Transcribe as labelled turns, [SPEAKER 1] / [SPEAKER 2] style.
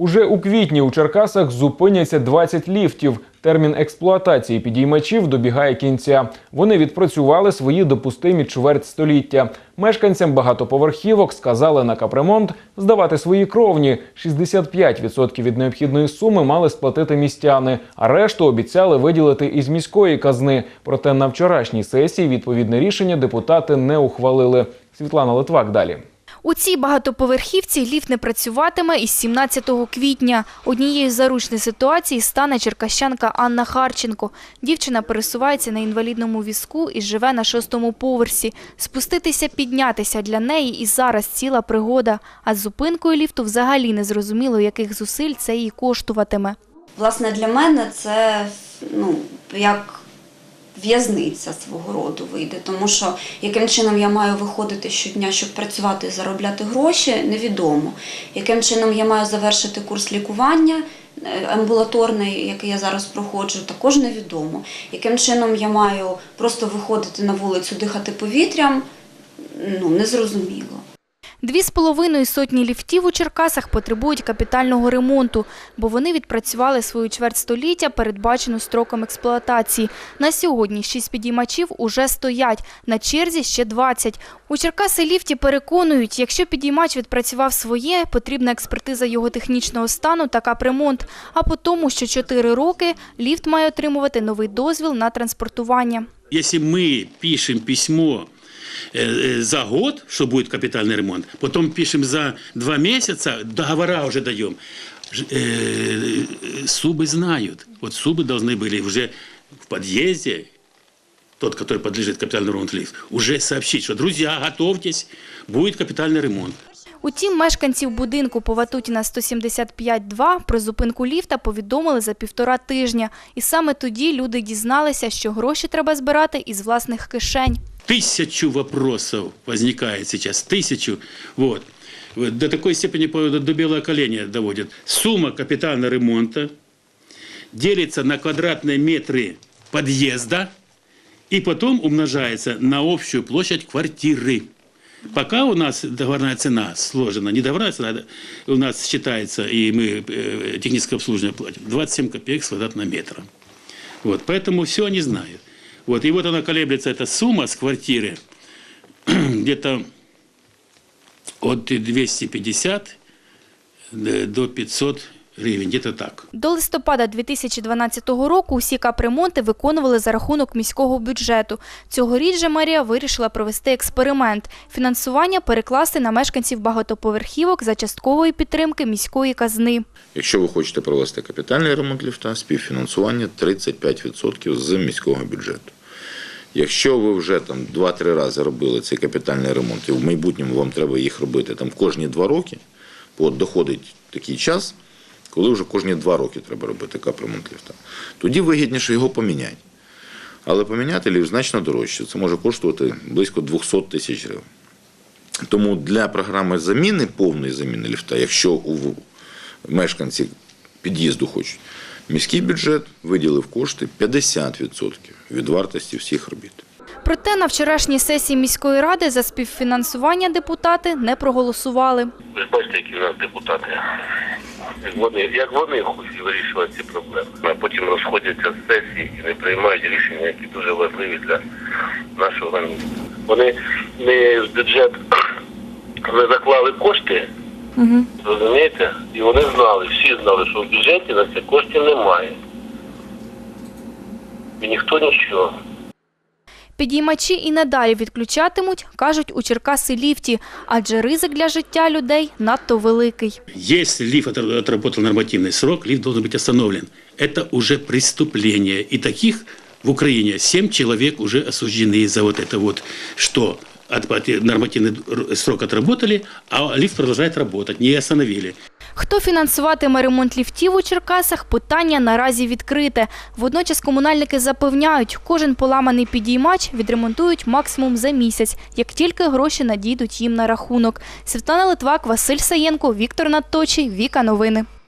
[SPEAKER 1] Уже у квітні у Черкасах зупиняться 20 ліфтів. Термін експлуатації підіймачів добігає кінця. Вони відпрацювали свої допустимі чверть століття. Мешканцям багатоповерхівок сказали на капремонт здавати свої кровні. 65% від необхідної суми мали сплатити містяни, а решту обіцяли виділити із міської казни. Проте на вчорашній сесії відповідне рішення депутати не ухвалили. Світлана Литвак далі.
[SPEAKER 2] У цій багатоповерхівці ліфт не працюватиме із 17 квітня. Однією з заручних ситуацій стане черкащанка Анна Харченко. Дівчина пересувається на інвалідному візку і живе на шостому поверсі. Спуститися, піднятися для неї і зараз ціла пригода. А з зупинкою ліфту взагалі не зрозуміло, яких зусиль це їй коштуватиме.
[SPEAKER 3] Власне, для мене це ну, як в'язниця свого роду вийде, тому що яким чином я маю виходити щодня, щоб працювати і заробляти гроші, невідомо. Яким чином я маю завершити курс лікування е, амбулаторний, який я зараз проходжу, також невідомо. Яким чином я маю просто виходити на вулицю, дихати повітрям, ну, незрозуміло.
[SPEAKER 2] Дві з половиною сотні ліфтів у Черкасах потребують капітального ремонту, бо вони відпрацювали свою чверть століття, передбачену строком експлуатації. На сьогодні шість підіймачів уже стоять, на черзі ще 20. У Черкаси ліфті переконують, якщо підіймач відпрацював своє, потрібна експертиза його технічного стану та капремонт. А по тому, що 4 роки ліфт має отримувати новий дозвіл на транспортування.
[SPEAKER 4] Если мы пишем письмо э, э, за год, что будет капитальный ремонт, потом пишем за два месяца, договора уже даем, ж- э, субы знают. Вот субы должны были уже в подъезде, тот, который подлежит капитальному ремонту лифт, уже сообщить, что, друзья, готовьтесь, будет капитальный ремонт.
[SPEAKER 2] Утім, мешканців будинку по Ватутіна 175-2 про зупинку ліфта повідомили за півтора тижня. І саме тоді люди дізналися, що гроші треба збирати із власних кишень.
[SPEAKER 4] Тысячу вопросов возникает сейчас, тысячу. Вот. До такой степени до белого коленя доводят. Сумма капитального ремонта делится на квадратные метры подъезда и потом умножается на общую площадь квартиры. Пока у нас договорная цена сложена, не договорная цена, у нас считается, и мы э, техническое обслуживание платим, 27 копеек с квадратного метра. Вот, поэтому все они знают. Вот, и вот она колеблется, эта сумма с квартиры, где-то от 250 до 500 гривен, где-то так.
[SPEAKER 2] До листопада 2012 року усі капремонти виконували за рахунок міського бюджету. Цьогоріч же мерія вирішила провести експеримент – фінансування перекласти на мешканців багатоповерхівок за часткової підтримки міської казни.
[SPEAKER 5] Якщо ви хочете провести капітальний ремонт ліфта, співфінансування 35% з міського бюджету. Якщо ви вже там 2-3 рази робили цей капітальний ремонт, і в майбутньому вам треба їх робити там кожні 2 роки, бо доходить такий час, коли вже кожні 2 роки треба робити капремонт ліфта, тоді вигідніше його поміняти. Але поміняти ліфт значно дорожче. Це може коштувати близько 200 тисяч гривень. Тому для програми заміни, повної заміни ліфта, якщо у мешканці під'їзду хочуть, міський бюджет виділив кошти 50% від вартості всіх робіт.
[SPEAKER 2] Проте на вчорашній сесії міської ради за співфінансування депутати не проголосували.
[SPEAKER 6] Ви ж бачите, які у нас депутати. Як вони, як вони хочуть вирішувати ці проблеми, а потім розходяться з сесії і не приймають рішення, які дуже важливі для нашого міста. Вони не в бюджет не заклали кошти, розумієте? І вони знали, всі знали, що в бюджеті на це коштів немає. І ніхто нічого.
[SPEAKER 2] Підіймачі і надалі відключатимуть, кажуть у Черкаси ліфті, адже ризик для життя людей надто великий.
[SPEAKER 4] Если лифт отр- отработал нормативный срок, лифт должен быть остановлен. Это уже преступление. И таких в Украине 7 человек уже осуждены за вот это вот, что от- от- нормативный срок отработали, а лифт продолжает работать, не остановили.
[SPEAKER 2] Хто фінансуватиме ремонт ліфтів у Черкасах, питання наразі відкрите. Водночас комунальники запевняють, кожен поламаний підіймач відремонтують максимум за місяць, як тільки гроші надійдуть їм на рахунок. Світлана Литвак, Василь Саєнко, Віктор Надточий, Віка Новини.